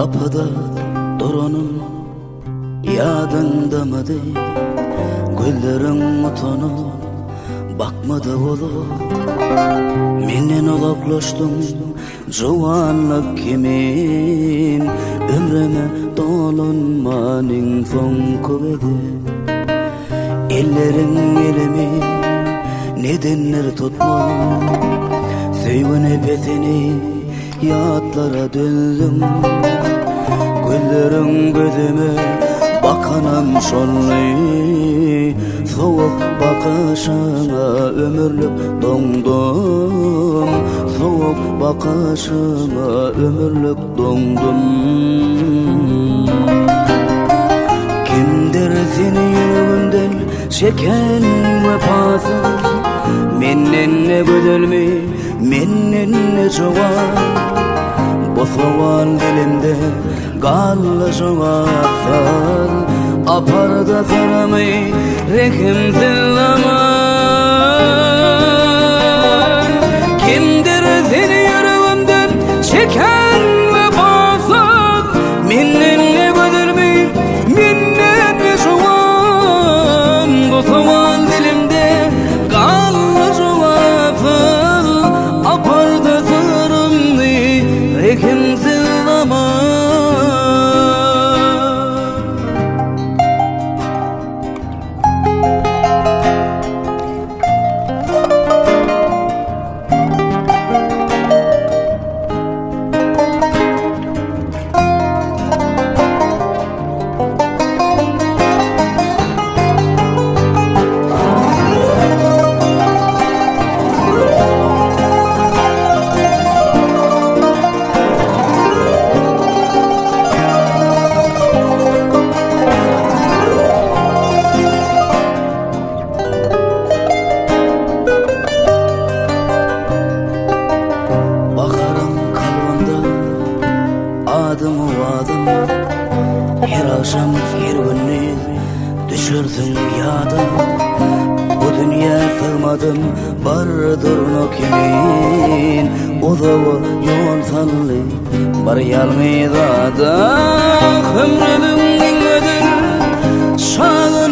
Kapıda duranım Yadında mı değil Güllerin utonu Bakmadı olur Menden olaklaştım Juvanlık kimin? Ömrüme dolunmanın son kuvveti Ellerin elimi Nedenler tutmam? Sevgine betini Yatlara döndüm. Güllerin gözüme Bakanım şonlu Soğuk bakışına ömürlük dondum. Soğuk bakışına ömürlük dondum. Kimdir seni yüreğinden çeken vefasız? Mennen ne güzel mennen ne Bu soğan dilimde kallı çoğalsal Apar da adımı vadım Her akşam her günü düşürdün yadım. Bu dünya sığmadım bardır no kimin? O da o yoğun sallı bar yalmıydı da Ömrümün ödül şağı